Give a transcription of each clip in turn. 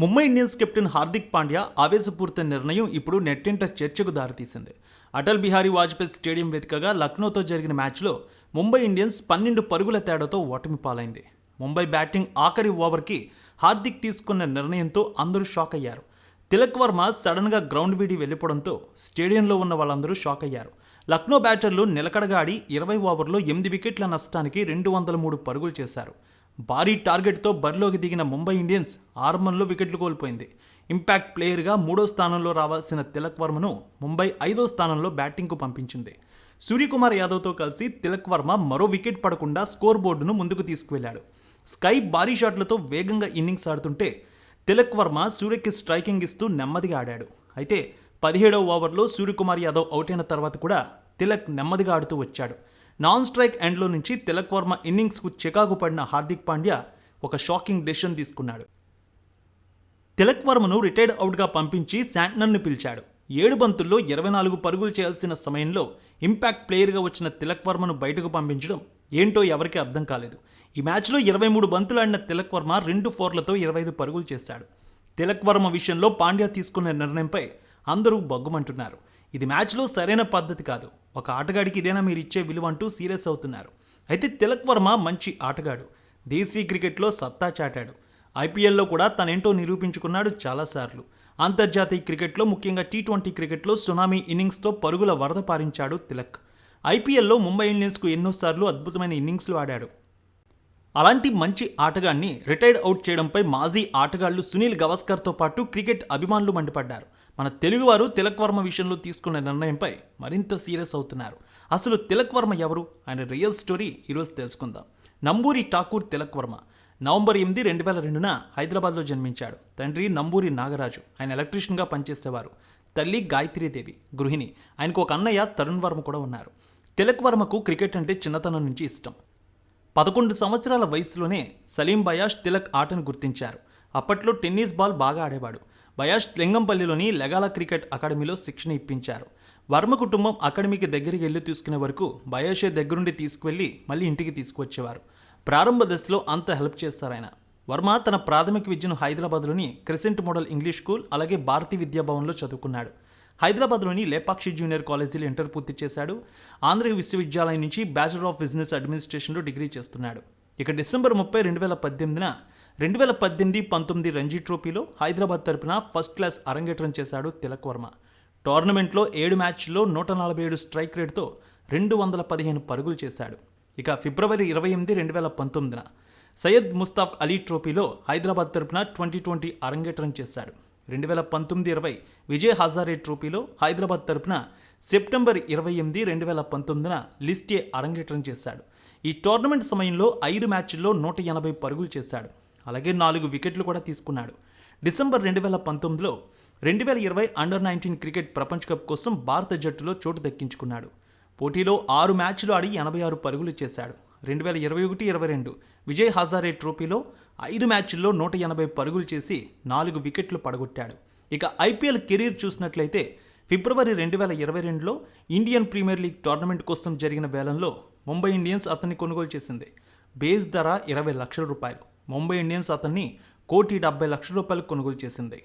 Mumbai Indians captain Hardik Pandya ఆవేశపూరిత నిర్ణయం ఇప్పుడు నెట్టింట చర్చకు దారితీసింది. అటల్ బిహారీ వాజ్పేయి స్టేడియం వెతుకగా లక్నోతో జరిగిన మ్యాచ్లో ముంబై ఇండియన్స్ పన్నెండు పరుగుల తేడాతో ఓటమి పాలైంది. ముంబై బ్యాటింగ్ ఆఖరి ఓవర్కి హార్దిక్ తీసుకున్న నిర్ణయంతో అందరూ షాక్ అయ్యారు. తిలక్ వర్మ సడన్గా గ్రౌండ్ వీడి వెళ్ళిపోవడంతో స్టేడియంలో ఉన్న వాళ్ళందరూ షాక్ అయ్యారు. లక్నో బ్యాటర్లు నిలకడగా ఆడి ఇరవై ఓవర్లో ఎనిమిది వికెట్ల నష్టానికి రెండు వందల మూడు పరుగులు చేశారు. భారీ టార్గెట్తో బరిలోకి దిగిన ముంబై ఇండియన్స్ ఆరంభంలో వికెట్లు కోల్పోయింది. ఇంపాక్ట్ ప్లేయర్గా మూడో స్థానంలో రావాల్సిన తిలక్ వర్మను ముంబై ఐదో స్థానంలో బ్యాటింగ్కు పంపించింది. సూర్యకుమార్ యాదవ్తో కలిసి తిలక్ వర్మ మరో వికెట్ పడకుండా స్కోర్ బోర్డును ముందుకు తీసుకువెళ్ళాడు స్కై భారీ షాట్లతో వేగంగా ఇన్నింగ్స్ ఆడుతుంటే తిలక్ వర్మ సూర్యకి స్ట్రైకింగ్ ఇస్తూ నెమ్మదిగా ఆడాడు. అయితే పదిహేడవ ఓవర్లో సూర్యకుమార్ యాదవ్ అవుట్ అయిన తర్వాత కూడా తిలక్ నెమ్మదిగా ఆడుతూ వచ్చాడు. నాన్ స్ట్రైక్ ఎండ్లో నుంచి తిలక్ వర్మ ఇన్నింగ్స్కు చికాకు పడిన హార్దిక్ పాండ్యా ఒక షాకింగ్ డెసిషన్ తీసుకున్నాడు. తిలక్ వర్మను రిటైర్డ్ అవుట్గా పంపించి శాంట్నర్ను పిలిచాడు. ఏడు బంతుల్లో ఇరవై నాలుగు పరుగులు చేయాల్సిన సమయంలో ఇంపాక్ట్ ప్లేయర్గా వచ్చిన తిలక్ వర్మను బయటకు పంపించడం ఏంటో ఎవరికీ అర్థం కాలేదు. ఈ మ్యాచ్లో ఇరవై మూడు బంతులు ఆడిన తిలక్ వర్మ రెండు ఫోర్లతో ఇరవై ఐదు పరుగులు చేశాడు. తిలక్ వర్మ విషయంలో పాండ్యా తీసుకున్న నిర్ణయంపై అందరూ బగ్గుమంటున్నారు. ఇది మ్యాచ్లో సరైన పద్ధతి కాదు. ఒక ఆటగాడికి ఇదేనా మీరు ఇచ్చే విలువ అంటూ సీరియస్ అవుతున్నారు. అయితే తిలక్ వర్మ మంచి ఆటగాడు. దేశీ క్రికెట్లో సత్తా చాటాడు. ఐపీఎల్లో కూడా తనేంటో నిరూపించుకున్నాడు చాలాసార్లు. అంతర్జాతీయ క్రికెట్లో ముఖ్యంగా టీ ట్వంటీ క్రికెట్లో సునామీ ఇన్నింగ్స్తో పరుగుల వరద పారించాడు తిలక్. ఐపీఎల్లో ముంబై ఇండియన్స్కు ఎన్నోసార్లు అద్భుతమైన ఇన్నింగ్స్లు ఆడాడు. అలాంటి మంచి ఆటగాన్ని రిటైర్డ్ అవుట్ చేయడంపై మాజీ ఆటగాళ్ళు సునీల్ గవాస్కర్తో పాటు క్రికెట్ అభిమానులు మండిపడ్డారు. మన తెలుగువారు తిలక్ వర్మ విషయంలో తీసుకున్న నిర్ణయంపై మరింత సీరియస్ అవుతున్నారు. అసలు తిలక్ వర్మ ఎవరు? ఆయన రియల్ స్టోరీ ఈరోజు తెలుసుకుందాం. నంబూరి ఠాకూర్ తిలక్ వర్మ నవంబర్ ఎనిమిది రెండు వేల రెండున హైదరాబాద్లో జన్మించాడు. తండ్రి నంబూరి నాగరాజు. ఆయన ఎలక్ట్రీషియన్గా పనిచేసేవారు. తల్లి గాయత్రీదేవి గృహిణి. ఆయనకు ఒక అన్నయ్య తరుణ్ వర్మ కూడా ఉన్నారు. తిలక్ వర్మకు క్రికెట్ అంటే చిన్నతనం నుంచి ఇష్టం. పదకొండు సంవత్సరాల వయసులోనే సలీం బయాష్ తిలక్ ఆటను గుర్తించారు. అప్పట్లో టెన్నిస్ బాల్ బాగా ఆడేవాడు. బయాష్ లింగంపల్లిలోని లెగాల క్రికెట్ అకాడమీలో శిక్షణ ఇప్పించారు. వర్మ కుటుంబం అకాడమీకి దగ్గరికి వెళ్ళి తీసుకునే వరకు బయాషే దగ్గరుండి తీసుకువెళ్ళి మళ్ళీ ఇంటికి తీసుకువచ్చేవారు. ప్రారంభ దశలో అంత హెల్ప్ చేస్తారు ఆయన. వర్మ తన ప్రాథమిక విద్యను హైదరాబాద్లోని క్రెసెంట్ మోడల్ ఇంగ్లీష్ స్కూల్ అలాగే భారతీ విద్యాభవన్లో చదువుకున్నాడు. హైదరాబాద్లోని లేపాక్షి జూనియర్ కాలేజీలో ఇంటర్ పూర్తి చేశాడు. ఆంధ్ర విశ్వవిద్యాలయం నుంచి బ్యాచిలర్ ఆఫ్ బిజినెస్ అడ్మినిస్ట్రేషన్లో డిగ్రీ చేస్తున్నాడు. ఇక డిసెంబర్ ముప్పై రెండు వేల పద్దెనిమిదిన రెండు వేల పద్దెనిమిది పంతొమ్మిది రంజీ ట్రోఫీలో హైదరాబాద్ తరపున ఫస్ట్ క్లాస్ అరంగేట్రం చేశాడు తిలక్ వర్మ. టోర్నమెంట్లో ఏడు మ్యాచ్లో నూట నలభై ఏడు స్ట్రైక్ రేట్తో రెండు వందల పదిహేను పరుగులు చేశాడు. ఇక ఫిబ్రవరి ఇరవై ఎనిమిది రెండు వేల పంతొమ్మిదిన సయ్యద్ ముస్తాఫ్ అలీ ట్రోఫీలో హైదరాబాద్ తరపున ట్వంటీ ట్వంటీ అరంగేట్రం చేశాడు. రెండు వేల పంతొమ్మిది ఇరవై విజయ్ హజారే ట్రోఫీలో హైదరాబాద్ తరపున సెప్టెంబర్ ఇరవై ఎనిమిది రెండు వేల పంతొమ్మిదిన లిస్టే అరంగేట్రం చేశాడు. ఈ టోర్నమెంట్ సమయంలో ఐదు మ్యాచ్ల్లో నూట ఎనభై పరుగులు చేశాడు. అలాగే నాలుగు వికెట్లు కూడా తీసుకున్నాడు. డిసెంబర్ రెండు వేల పంతొమ్మిదిలో రెండు వేల ఇరవై అండర్ నైన్టీన్ క్రికెట్ ప్రపంచ కప్ కోసం భారత జట్టులో చోటు దక్కించుకున్నాడు. పోటీలో ఆరు మ్యాచ్లు ఆడి ఎనభై ఆరు పరుగులు చేశాడు. రెండు వేల ఇరవై ఒకటి ఇరవై రెండు విజయ్ హజారే ట్రోఫీలో ఐదు మ్యాచ్ల్లో నూట ఎనభై పరుగులు చేసి నాలుగు వికెట్లు పడగొట్టాడు. ఇక ఐపీఎల్ కెరీర్ చూసినట్లయితే ఫిబ్రవరి రెండు వేల ఇరవై రెండులో ఇండియన్ ప్రీమియర్ లీగ్ టోర్నమెంట్ కోసం జరిగిన వేలంలో ముంబై ఇండియన్స్ అతన్ని కొనుగోలు చేసింది. బేస్ ధర ఇరవై లక్షల రూపాయలు. ముంబై ఇండియన్స్ అతన్ని కోటి డెబ్బై లక్షల రూపాయలు కొనుగోలు చేసింది.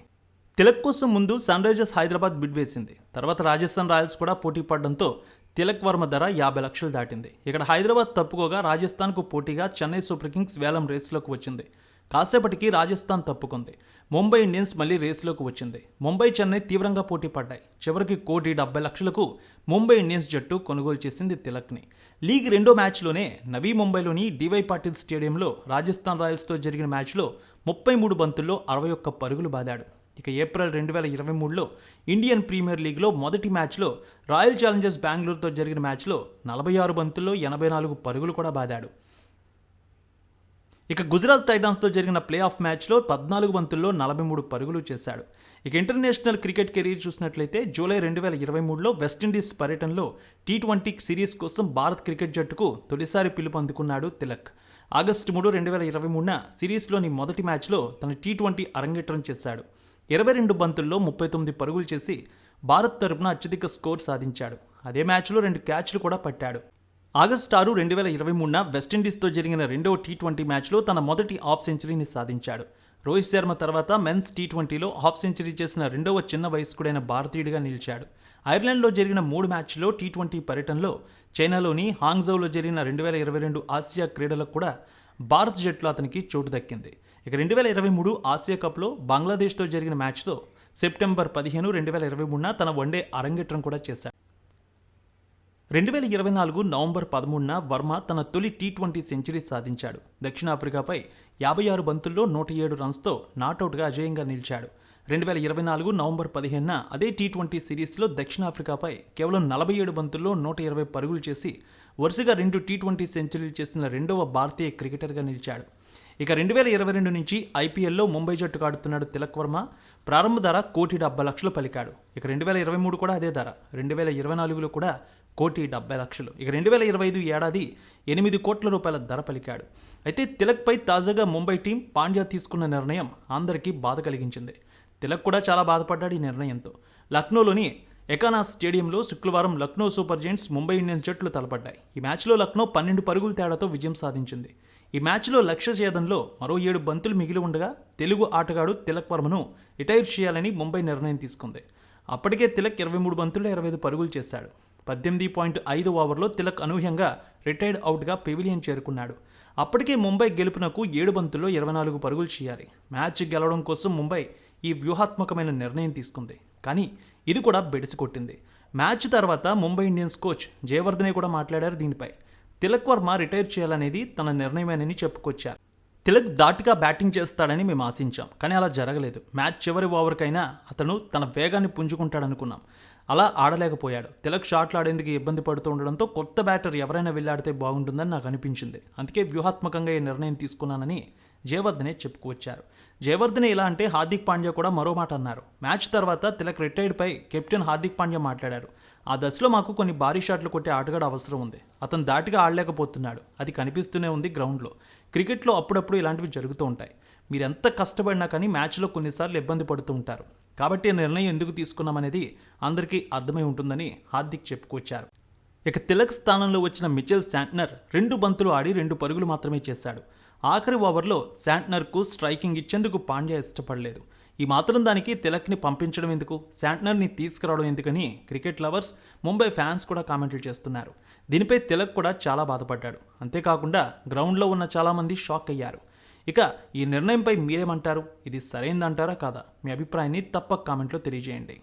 తిలక్ కోసం ముందు సన్ రైజర్స్ హైదరాబాద్ బిడ్ వేసింది. తర్వాత రాజస్థాన్ రాయల్స్ కూడా పోటీ పడడంతో తిలక్ వర్మ ధర యాభై లక్షలు దాటింది. ఇక్కడ హైదరాబాద్ తప్పుకోగా రాజస్థాన్కు పోటీగా చెన్నై సూపర్ కింగ్స్ వేలం రేసులోకి వచ్చింది. కాసేపటికి రాజస్థాన్ తప్పుకుంది. ముంబై ఇండియన్స్ మళ్ళీ రేసులోకి వచ్చింది. ముంబై చెన్నై తీవ్రంగా పోటీ పడ్డాయి. చివరికి కోటి డెబ్బై లక్షలకు ముంబై ఇండియన్స్ జట్టు కొనుగోలు చేసింది తిలక్ని. లీగ్ రెండో మ్యాచ్లోనే నవీ ముంబైలోని డివై పాటిల్ స్టేడియంలో రాజస్థాన్ రాయల్స్తో జరిగిన మ్యాచ్లో ముప్పై మూడు బంతుల్లో అరవై ఒక్క పరుగులు బాదాడు. ఇక ఏప్రిల్ రెండు వేల ఇరవై మూడులో ఇండియన్ ప్రీమియర్ లీగ్లో మొదటి మ్యాచ్లో రాయల్ ఛాలెంజర్స్ బెంగళూరుతో జరిగిన మ్యాచ్లో నలభై ఆరు బంతుల్లో ఎనభై నాలుగు పరుగులు కూడా బాదాడు. ఇక గుజరాత్ టైటాన్స్తో జరిగిన ప్లే ఆఫ్ మ్యాచ్లో పద్నాలుగు బంతుల్లో నలభై మూడు పరుగులు చేశాడు. ఇక ఇంటర్నేషనల్ క్రికెట్ కెరీర్ చూసినట్లయితే జూలై రెండు వేల ఇరవై మూడులో వెస్టిండీస్ పర్యటనలో టీ ట్వంటీ సిరీస్ కోసం భారత్ క్రికెట్ జట్టుకు తొలిసారి పిలుపు అందుకున్నాడు తిలక్. ఆగస్టు మూడు రెండు వేల ఇరవై మూడున సిరీస్లోని మొదటి మ్యాచ్లో తన టీ ట్వంటీ అరంగేట్రం చేశాడు. ఇరవై రెండు బంతుల్లో ముప్పై తొమ్మిది పరుగులు చేసి భారత్ తరపున అత్యధిక స్కోర్ సాధించాడు. అదే మ్యాచ్లో రెండు క్యాచ్లు కూడా పట్టాడు. ఆగస్టు ఆరు రెండు వేల ఇరవై మూడున వెస్టిండీస్తో జరిగిన రెండవ టీ ట్వంటీ మ్యాచ్లో తన మొదటి హాఫ్ సెంచరీని సాధించాడు. రోహిత్ శర్మ తర్వాత మెన్స్ టీ ట్వంటీలో హాఫ్ సెంచరీ చేసిన రెండవ చిన్న వయస్కుడైన భారతీయుడిగా నిలిచాడు. ఐర్లాండ్లో జరిగిన మూడు మ్యాచ్లో టీ ట్వంటీ పర్యటనలో చైనాలోని హాంగ్జౌలో జరిగిన రెండు వేల ఇరవై రెండు ఆసియా క్రీడలకు కూడా భారత్ జట్టులో అతనికి చోటు దక్కింది. ఇక రెండు వేల ఇరవై మూడు ఆసియా కప్లో బంగ్లాదేశ్తో జరిగిన మ్యాచ్తో సెప్టెంబర్ పదిహేను రెండు వేల ఇరవై మూడున తన వన్డే అరంగేట్రం కూడా చేశాడు. రెండు వేల ఇరవై నాలుగు నవంబర్ పదమూడున వర్మ తన తొలి టీ ట్వంటీ సెంచరీ సాధించాడు. దక్షిణాఫ్రికాపై యాభై ఆరు బంతుల్లో నూట ఏడు రన్స్తో నాటౌట్గా అజేయంగా నిలిచాడు. రెండు వేల ఇరవై నాలుగు నవంబర్ పదిహేనున అదే టీ ట్వంటీ సిరీస్లో దక్షిణాఫ్రికాపై కేవలం నలభై ఏడు బంతుల్లో నూట ఇరవై పరుగులు చేసి వరుసగా రెండు టీ ట్వంటీ సెంచరీలు చేసిన రెండవ భారతీయ క్రికెటర్గా నిలిచాడు. ఇక రెండు వేల ఇరవై రెండు నుంచి ఐపీఎల్లో ముంబై జట్టుకు ఆడుతున్నాడు తిలక్ వర్మ. ప్రారంభ ధర కోటి డెబ్బై లక్షలు పలికాడు. ఇక రెండు వేల ఇరవై మూడు కూడా అదే ధర. రెండు వేల ఇరవై నాలుగులో కూడా కోటి డెబ్బై లక్షలు. ఇక రెండు వేల ఇరవై ఐదు ఏడాది ఎనిమిది కోట్ల రూపాయల ధర పలికాడు. అయితే తిలక్పై తాజాగా ముంబై టీం పాండ్యా తీసుకున్న నిర్ణయం అందరికీ బాధ కలిగించింది. తిలక్ కూడా చాలా బాధపడ్డాడు ఈ నిర్ణయంతో. లక్నోలోని ఎకానా స్టేడియంలో శుక్రవారం Lucknow super giants Mumbai Indians జట్లు తలపడ్డాయి. ఈ మ్యాచ్లో లక్నో పన్నెండు పరుగుల తేడాతో విజయం సాధించింది. ఈ మ్యాచ్లో లక్ష్య ఛేదంలో మరో ఏడు బంతులు మిగిలి ఉండగా తెలుగు ఆటగాడు తిలక్ వర్మను రిటైర్ చేయాలని ముంబై నిర్ణయం తీసుకుంది. అప్పటికే తిలక్ ఇరవై మూడు బంతుల్లో ఇరవై ఐదు పరుగులు చేశాడు. పద్దెనిమిది పాయింట్ ఐదు ఓవర్లో తిలక్ అనూహ్యంగా రిటైర్డ్ అవుట్గా పెవిలియన్ చేరుకున్నాడు. అప్పటికే ముంబై గెలుపునకు ఏడు బంతుల్లో ఇరవై నాలుగు పరుగులు చేయాలి. మ్యాచ్ గెలవడం కోసం ముంబై ఈ వ్యూహాత్మకమైన నిర్ణయం తీసుకుంది. కానీ ఇది కూడా బెడిసి కొట్టింది. మ్యాచ్ తర్వాత ముంబై ఇండియన్స్ కోచ్ జయవర్ధనే కూడా మాట్లాడారు దీనిపై. తిలక్ వర్మ రిటైర్ చేయాలనేది తన నిర్ణయమేనని చెప్పుకొచ్చారు. తిలక్ దాటుగా బ్యాటింగ్ చేస్తాడని మేము ఆశించాం కానీ అలా జరగలేదు. మ్యాచ్ చివరి ఓవర్కైనా అతను తన వేగాన్ని పుంజుకుంటాడనుకున్నాం. అలా ఆడలేకపోయాడు. తిలక్ షాట్లు ఆడేందుకు ఇబ్బంది పడుతూ ఉండడంతో కొత్త బ్యాటర్ ఎవరైనా వెళ్ళాడితే బాగుంటుందని నాకు అనిపించింది. అందుకే వ్యూహాత్మకంగా ఈ నిర్ణయం తీసుకున్నానని జయవర్ధనే చెప్పుకొచ్చారు జయవర్ధనే ఇలా అంటే హార్దిక్ పాండ్యా కూడా మరో మాట అన్నారు. మ్యాచ్ తర్వాత తిలక్ రిటైర్డ్పై కెప్టెన్ హార్దిక్ పాండ్యా మాట్లాడారు. ఆ దశలో మాకు కొన్ని భారీ షాట్లు కొట్టే ఆటగాడు అవసరం ఉంది. అతను దాటిగా ఆడలేకపోతున్నాడు. అది కనిపిస్తూనే ఉంది గ్రౌండ్లో. క్రికెట్లో అప్పుడప్పుడు ఇలాంటివి జరుగుతూ ఉంటాయి. మీరు ఎంత కష్టపడినా కానీ మ్యాచ్లో కొన్నిసార్లు ఇబ్బంది పడుతూ ఉంటారు. కాబట్టి నిర్ణయం ఎందుకు తీసుకున్నామనేది అందరికీ అర్థమై ఉంటుందని హార్దిక్ చెప్పుకొచ్చారు. ఇక తిలక్ స్థానంలో వచ్చిన మిచెల్ శాంట్నర్ రెండు బంతులు ఆడి రెండు పరుగులు మాత్రమే చేశాడు. ఆఖరి ఓవర్లో శాంట్నర్కు స్ట్రైకింగ్ ఇచ్చేందుకు పాండ్యా ఇష్టపడలేదు. ఈ మాత్రం దానికి తిలక్ని పంపించడం ఎందుకు? శాంట్నర్ని తీసుకురావడం ఎందుకని క్రికెట్ లవర్స్ ముంబై ఫ్యాన్స్ కూడా కామెంట్లు చేస్తున్నారు. దీనిపై తిలక్ కూడా చాలా బాధపడ్డాడు. అంతేకాకుండా గ్రౌండ్లో ఉన్న చాలామంది షాక్ అయ్యారు. ఇక ఈ నిర్ణయంపై మీరేమంటారు? ఇది సరైందంటారా కాదా? మీ అభిప్రాయాన్ని తప్పక కామెంట్లో తెలియజేయండి.